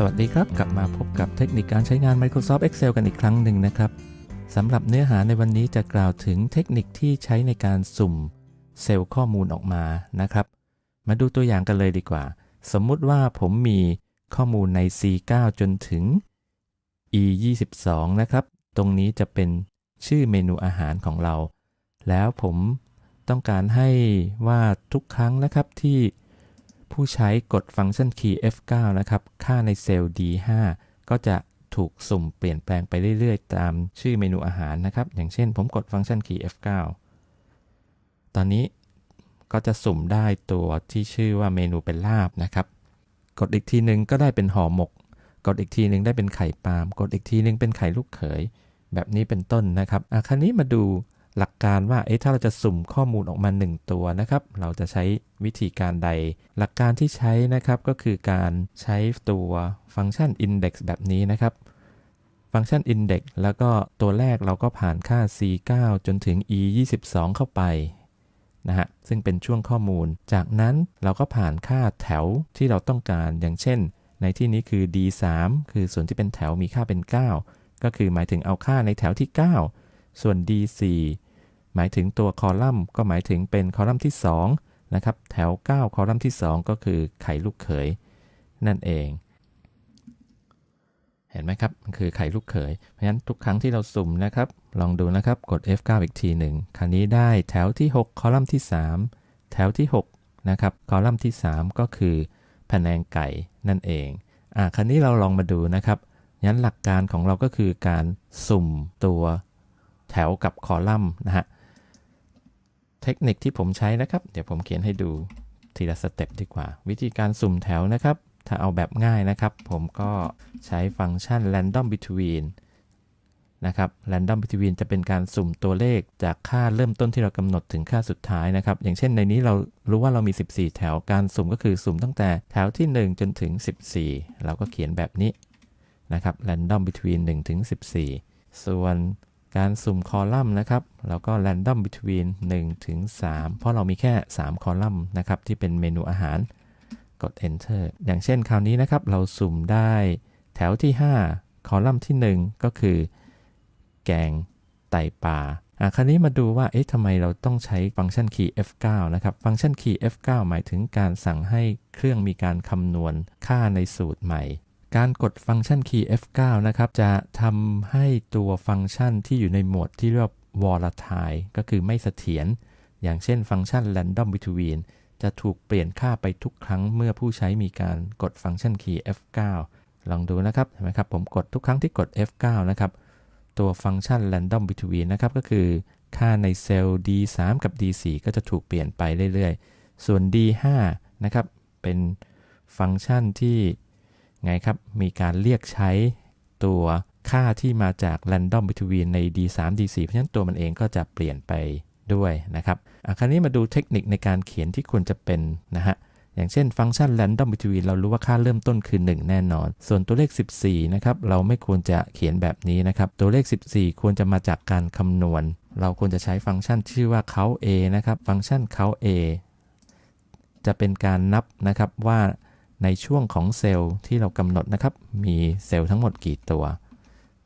สวัสดีครับ กลับมาพบกับเทคนิคการใช้งาน Microsoft Excel กันอีกครั้งหนึ่งนะครับสำหรับเนื้อหาในวันนี้จะกล่าวถึงเทคนิคที่ใช้ในการสุ่มเซลล์ข้อมูลออกมานะครับ มาดูตัวอย่างกันเลยดีกว่า สมมุติว่าผมมีข้อมูลใน C9 จนถึง E22 นะครับ ตรงนี้จะเป็นชื่อเมนูอาหารของเรา แล้วผมต้องการให้ว่าทุกครั้งนะครับที่ ผู้ใช้กดฟังก์ชันคีย์ F9 นะครับ ค่าในเซลล์ D5 ก็จะถูกสุ่มเปลี่ยนแปลงไปเรื่อยๆ ตามชื่อเมนูอาหารนะครับ อย่างเช่นผมกดฟังก์ชันคีย์ F9 ตอนนี้ก็จะสุ่มได้ตัวที่ชื่อว่าเมนูเป็นลาบนะครับ กดอีกทีหนึ่งก็ได้เป็นห่อหมก กดอีกทีหนึ่งได้เป็นไข่ปาล์ม กดอีกทีหนึ่งเป็นไข่ลูกเขย แบบนี้เป็นต้นนะครับอะคราวนี้มาดู หลักการว่าเอ๊ะถ้าเราจะสุ่มข้อมูลออกมา 1 ตัวนะครับ เราจะใช้วิธีการใด หลักการที่ใช้นะครับก็คือการใช้ตัวฟังก์ชัน index แบบนี้นะครับ ฟังก์ชัน index แล้วก็ตัวแรกเราก็ผ่านค่า c9 จนถึง e 22เข้าไปนะฮะซึ่งเป็นช่วงข้อมูล จากนั้นเราก็ผ่านค่าแถวที่เราต้องการอย่างเช่น ในที่นี้คือ d3 คือส่วนที่เป็นแถวมีค่าเป็น 9 ก็คือหมายถึงเอาค่าในแถวที่ 9 ส่วน d4 หมายถึงตัวคอลัมน์ก็หมายถึงเป็นคอลัมน์ที่2นะครับแถว 9 คอลัมน์ที่ 2 ก็คือไข่ลูกเขย นั่นเอง เห็นไหมครับ มันคือไข่ลูกเขย เพราะฉะนั้นทุกครั้งที่เราสุ่มนะครับ ลองดูนะครับ กด F9 อีกทีหนึ่งคราวนี้ได้แถวที่ 6 คอลัมน์ที่ 3 แถวที่6นะครับคอลัมน์ที่ 3 ก็คือแผนงไก่นั่นเองอ่าคราวนี้เราลองมาดูนะครับงั้นหลักการของเราก็คือการสุ่มตัวแถวกับคอลัมน์นะฮะเทคนิคที่ผมใช้นะครับ เดี๋ยวผมเขียนให้ดูทีละสเต็ปดีกว่า วิธีการสุ่มแถวนะครับ ถ้าเอาแบบง่ายนะครับ ผมก็ใช้ฟังก์ชัน random between นะครับ random between จะเป็นการสุ่มตัวเลขจากค่าเริ่มต้นที่เรากำหนดถึงค่าสุดท้ายนะครับ อย่างเช่นในนี้เรารู้ว่าเรามี 14 แถว การสุ่มก็คือสุ่มตั้งแต่แถวที่ 1 จนถึง 14 เราก็เขียนแบบนี้นะครับ random between 1 ถึง 14 ส่วน การสุ่มคอลัมน์นะครับเราก็ random between 1 ถึง 3 เพราะเรามีแค่ 3 คอลัมน์นะครับ ที่เป็นเมนูอาหาร กด enter อย่างเช่นคราวนี้นะครับ เราสุ่มได้แถวที่ 5 คอลัมน์ที่ 1 ก็คือ แกงไตปลาอะคราวนี้มาดูว่า เอ๊ะทำไมเราต้องใช้ฟังก์ชัน key F9 นะครับ ฟังก์ชัน key F9 หมายถึงการสั่งให้เครื่องมีการคำนวณค่าในสูตรใหม่ การกดฟังก์ชัน key F9 นะครับ จะทำให้ตัวฟังก์ชันที่อยู่ในโหมดที่เรียกว่า volatile ก็คือไม่เสถียร อย่างเช่นฟังก์ชัน random between จะถูกเปลี่ยนค่าไปทุกครั้งเมื่อผู้ใช้มีการกดฟังก์ชัน key F9 ลองดูนะครับเห็นไหมครับ ผมกดทุกครั้งที่กด F9 นะครับ ตัวฟังก์ชัน random between นะครับ ก็คือค่าในเซลล์ D3 กับ D4 ก็จะถูกเปลี่ยนไปเรื่อยๆ ส่วน D5 นะครับ เป็นฟังก์ชันที่ ไงครับ มีการเรียกใช้ตัวค่าที่มาจาก random between ใน D3 D4 เพราะฉะนั้นตัวมันเองก็จะเปลี่ยนไปด้วยนะครับอะคราวนี้มาดูเทคนิคในการเขียนที่ควรจะเป็นนะฮะ อย่างเช่นฟังก์ชัน random between เรารู้ว่าค่าเริ่มต้นคือ 1 แน่นอน ส่วนตัวเลข 14 นะครับ เราไม่ควรจะเขียนแบบนี้นะครับ ตัวเลข 14 ควรจะมาจากการคำนวณ เราควรจะใช้ฟังก์ชันชื่อว่า count a นะครับ ฟังก์ชัน count a จะเป็นการนับนะครับว่า ในช่วงของเซลล์ที่เรากำหนดนะครับ มีเซลล์ทั้งหมดกี่ตัว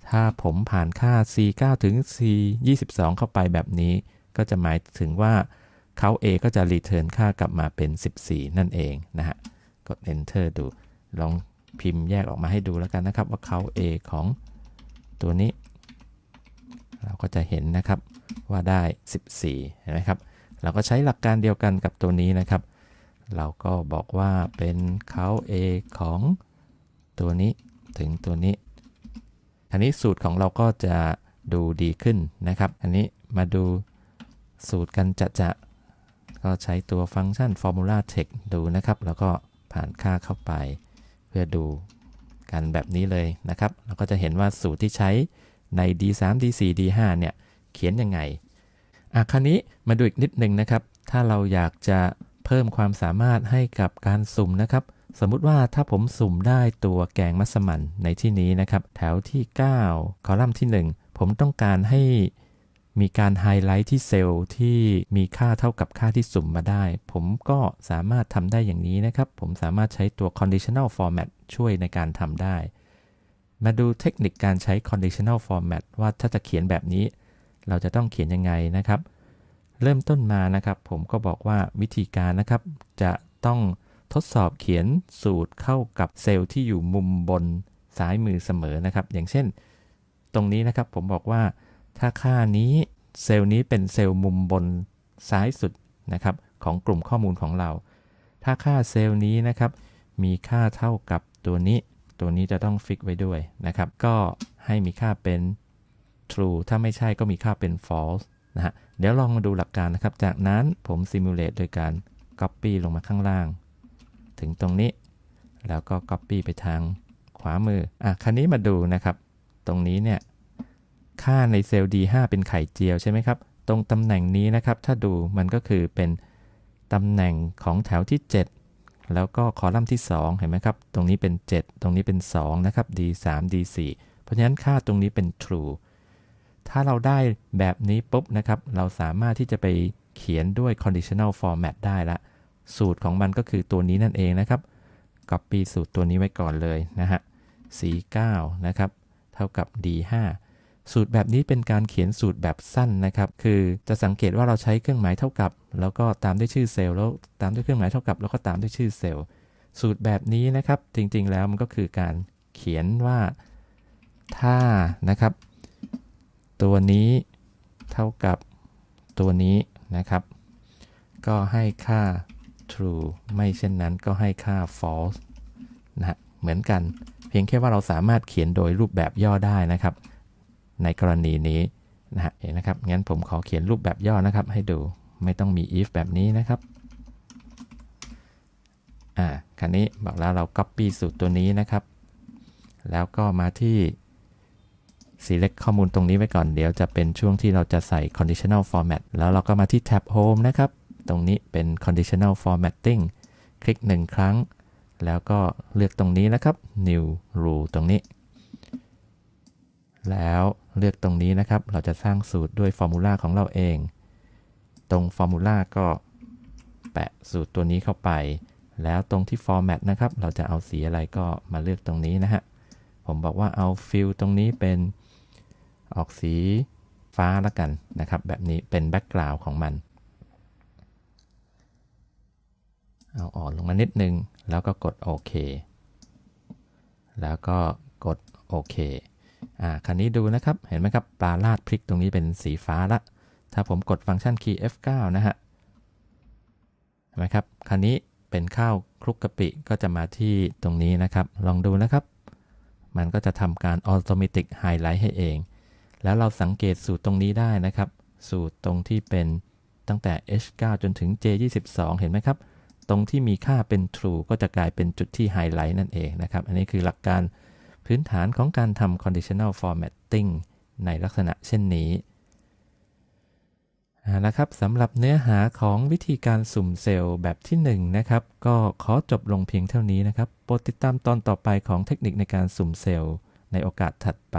ถ้าผมผ่านค่า c9 ถึง c22 เข้าไปแบบนี้ ก็จะหมายถึงว่าเขา A ก็จะรีเทิร์นค่ากลับมาเป็น 14 นั่นเองนะฮะ กด enter ดู ลองพิมพ์แยกออกมาให้ดูแล้วกันนะครับ ว่าเขา A ของตัวนี้ เราก็จะเห็นนะครับว่าได้ 14 เห็นไหมครับ เราก็ใช้หลักการเดียวกันกับตัวนี้นะครับ เราก็บอกว่าเป็นเขา A ของตัวนี้ถึงตัวนี้อันนี้สูตรของเราก็จะดูดีขึ้นนะครับ อันนี้มาดูสูตรกันจะจะก็ใช้ตัวฟังก์ชัน formula text ดูนะครับ แล้วก็ผ่านค่าเข้าไป เพื่อดูกันแบบนี้เลยนะครับ เราก็จะเห็นว่าสูตรที่ใช้ใน d3 d4 d5 เนี่ย เขียนยังไงอะคราวนี้มาดูอีกนิดนึงนะครับ ถ้าเราอยากจะ เพิ่มความสามารถให้กับการสุ่มนะครับ สมมุติว่าถ้าผมสุ่มได้ตัวแกงมัสมั่นในที่นี้นะครับ แถวที่ 9 คอลัมน์ที่ 1 ผมต้องการให้มีการไฮไลท์ที่เซลล์ที่มีค่าเท่ากับค่าที่สุ่มมาได้ ผมก็สามารถทำได้อย่างนี้นะครับ ผมสามารถใช้ตัว conditional format ช่วยในการทำได้ มาดูเทคนิคการใช้ conditional format ว่าถ้าจะเขียนแบบนี้ เราจะต้องเขียนยังไงนะครับ เริ่มต้นมานะครับ ผมก็บอกว่าวิธีการนะครับ จะต้องทดสอบเขียนสูตรเข้ากับเซลล์ที่อยู่มุมบนซ้ายมือเสมอนะครับ อย่างเช่น ตรงนี้นะครับผมบอกว่าถ้าค่านี้เซลล์นี้เป็นเซลล์มุมบนซ้ายสุดนะครับของกลุ่มข้อมูลของเรา ถ้าค่าเซลล์นี้นะครับ มีค่าเท่ากับตัวนี้ ตัวนี้จะต้องฟิกไว้ด้วยนะครับ ก็ให้มีค่าเป็น true ถ้าไม่ใช่ก็มีค่าเป็น false นะฮะเดี๋ยวลองมาดูหลักการนะครับ จากนั้นผม simulate โดยการ copy ลงมาข้างล่าง ถึงตรงนี้ แล้วก็ copy ไปทางขวามืออะคันนี้มาดูนะครับ ตรงนี้เนี่ยค่าในเซลล์ D5 เป็นไข่เจียวใช่ไหมครับ ตรงตำแหน่งนี้นะครับ ถ้าดูมันก็คือเป็นตำแหน่งของแถวที่ 7 แล้วก็คอลัมน์ที่ 2 เห็นไหมครับ ตรงนี้เป็น 7 ตรงนี้เป็น 2 นะครับ D3 D4 เพราะฉะนั้นค่าตรงนี้เป็น true ถ้าเราได้แบบนี้ปุ๊บนะครับ เราสามารถที่จะไปเขียนด้วย conditional format ได้ละ สูตรของมันก็คือตัวนี้นั่นเองนะครับ copy สูตรตัวนี้ไว้ก่อนเลยนะฮะ C9 นะครับ เท่ากับ D5 สูตรแบบนี้เป็นการเขียนสูตรแบบสั้นนะครับ คือจะสังเกตว่าเราใช้เครื่องหมายเท่ากับ แล้วก็ตามด้วยชื่อเซลล์ แล้วตามด้วยเครื่องหมายเท่ากับ แล้วก็ตามด้วยชื่อเซลล์ สูตรแบบนี้นะครับ จริงๆ แล้วมันก็คือการเขียนว่า ถ้านะครับ ตัวนี้เท่ากับตัวนี้นะครับ ก็ให้ค่า true ไม่เช่นนั้นก็ให้ค่า false นะฮะเหมือนกัน เพียงแค่ว่าเราสามารถเขียนโดยรูปแบบย่อได้นะครับ ในกรณีนี้นะฮะเห็นนะครับ งั้นผมขอเขียนรูปแบบย่อนะครับ ให้ดู ไม่ต้องมี if แบบนี้นะครับ อ่าคันนี้บอกแล้วเรา copy สูตรตัวนี้นะครับ แล้วก็มาที่ select ข้อมูลตรงนี้ไว้ก่อน เดี๋ยวจะเป็นช่วงที่เราจะใส่ conditional format แล้วเราก็มาที่ tab home นะครับ ตรงนี้เป็น conditional formatting คลิก 1 ครั้ง แล้วก็เลือกตรงนี้นะครับ new rule ตรงนี้ แล้วเลือกตรงนี้นะครับ เราจะสร้างสูตรด้วยฟอร์มูลาของเราเอง ตรงฟอร์มูลาก็แปะสูตรตัวนี้เข้าไป แล้วตรงที่ format นะครับ เราจะเอาสีอะไรก็มาเลือกตรงนี้นะฮะ ผมบอกว่าเอา fill ตรงนี้เป็น ออกสีฟ้าละกันนะครับ แบบนี้เป็นแบ็กกราวด์ของมัน เอาอ่อนลงมานิดนึง แล้วก็กดโอเคแล้วก็กดโอเคอ่าคันนี้ดูนะครับ เห็นไหมครับ ปลาลาดพริกตรงนี้เป็นสีฟ้าละ ถ้าผมกดฟังก์ชัน key F9 นะฮะเห็นไหมครับคันนี้เป็นข้าวคลุกกะปิก็จะมาที่ตรงนี้นะครับ ลองดูนะครับ มันก็จะทำการ automatic highlight ให้เอง แล้วเราสังเกตสูตรตรงนี้ได้นะครับ สูตรตรงที่เป็นตั้งแต่ H9 จนถึง J22 เห็นไหมครับ ตรงที่มีค่าเป็น true ก็จะกลายเป็นจุดที่ไฮไลท์นั่นเองนะครับ อันนี้คือหลักการพื้นฐานของการทำ conditional formatting ในลักษณะเช่นนี้นะครับสำหรับเนื้อหาของวิธีการสุ่มเซลล์แบบที่ 1นนะครับ ก็ขอจบลงเพียงเท่านี้นะครับ โปรดติดตามตอนต่อไปของเทคนิคในการสุ่มเซลล์ในโอกาสถัดไป